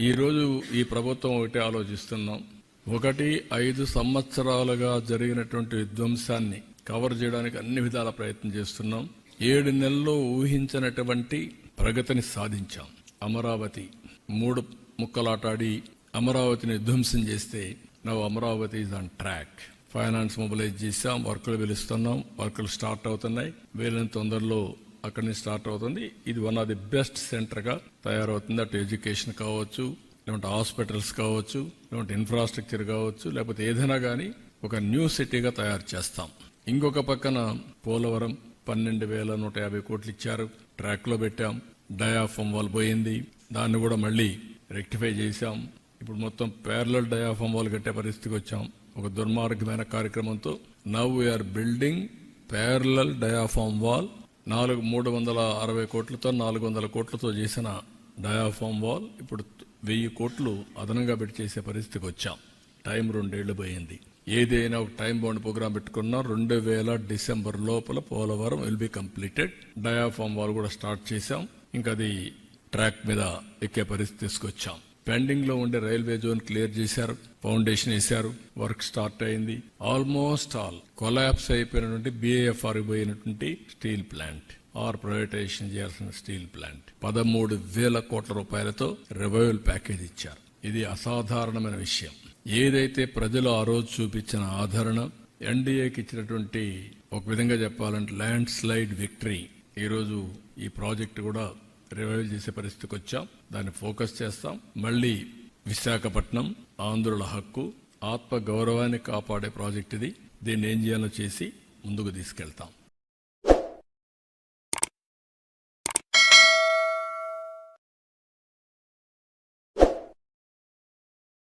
ఈరోజు ఈ ప్రభుత్వం ఒకటి ఆలోచిస్తున్నాం. ఒకటి ఐదు సంవత్సరాలుగా జరిగినటువంటి విధ్వంసాన్ని కవర్ చేయడానికి అన్ని విధాల ప్రయత్నం చేస్తున్నాం. ఏడు నెలల్లో ఊహించినటువంటి ప్రగతిని సాధించాం. అమరావతి మూడు ముక్కలాటాడి అమరావతిని విధ్వంసం చేస్తే now Amaravati is on track finance mobilise చేశాం వర్కులు పిలుస్తున్నాం వర్కులు స్టార్ట్ అవుతున్నాయి. వీలైన తొందరలో అక్కడి నుంచి స్టార్ట్ అవుతుంది. ఇది వన్ ఆఫ్ ది బెస్ట్ సెంటర్గా తయారవుతుంది. అటు ఎడ్యుకేషన్ కావచ్చు లేకుంటే హాస్పిటల్స్ కావచ్చు లేకుంటే ఇన్ఫ్రాస్ట్రక్చర్ కావచ్చు లేకపోతే ఏదైనా కానీ ఒక న్యూ సిటీగా తయారు చేస్తాం. ఇంకొక పక్కన పోలవరం పన్నెండు వేల నూట యాభై కోట్లు ఇచ్చారు. ట్రాక్లో పెట్టాం. డయాఫామ్ వాల్ పోయింది. దాన్ని కూడా మళ్ళీ రెక్టిఫై చేశాం. ఇప్పుడు మొత్తం ప్యారలల్ డయాఫామ్ వాల్ కట్టే పరిస్థితికి వచ్చాం. ఒక దుర్మార్గమైన కార్యక్రమంతో now we're building parallel diaphragm wall నాలుగు మూడు వందల అరవై కోట్లతో నాలుగు వందల కోట్లతో చేసిన డయాఫామ్ వాల్ ఇప్పుడు వెయ్యి కోట్లు అదనంగా పెట్టి చేసే పరిస్థితికి వచ్చాం. టైం రెండేళ్ళు పోయింది. ఏదైనా ఒక టైం బౌండ్ ప్రోగ్రామ్ పెట్టుకున్నా రెండు వేల డిసెంబర్ లోపల Polavaram will be completed. Diaphragm wall కూడా స్టార్ట్ చేశాం. ఇంకా అది ట్రాక్ మీద ఎక్కే పరిస్థితి తీసుకొచ్చాం. పెండింగ్లో ఉండే రైల్వే జోన్ క్లియర్ చేశారు ఫౌండేషన్ వేశారు వర్క్ స్టార్ట్ అయింది. ఆల్మోస్ట్ ఆల్ కొలాప్స్ అయిపోయినటువంటి బిఏఎఫ్ఆర్ పోయినటువంటి స్టీల్ ప్లాంట్ ఆర్ ప్రైవేటైజేషన్ చేయాల్సిన స్టీల్ ప్లాంట్. పదమూడు వేల కోట్ల రూపాయలతో రివైవల్ ప్యాకేజ్ ఇచ్చారు. ఇది అసాధారణమైన విషయం. ఏదైతే ప్రజలు ఆ రోజు చూపించిన ఆదరణ ఎన్డీఏకి ఇచ్చినటువంటి ఒక విధంగా చెప్పాలంటే ల్యాండ్ స్లైడ్ విక్టరీ. ఈరోజు ఈ ప్రాజెక్ట్ కూడా రివైవల్ చేసే పరిస్థితికి వచ్చాం. దాన్ని ఫోకస్ చేస్తాం. మళ్ళీ విశాఖపట్నం ఆంధ్రుల హక్కు ఆత్మ గౌరవాన్ని కాపాడే ప్రాజెక్ట్ ఇది. దీన్ని ఏం చేయాలో చేసి ముందుకు తీసుకెళ్తాం.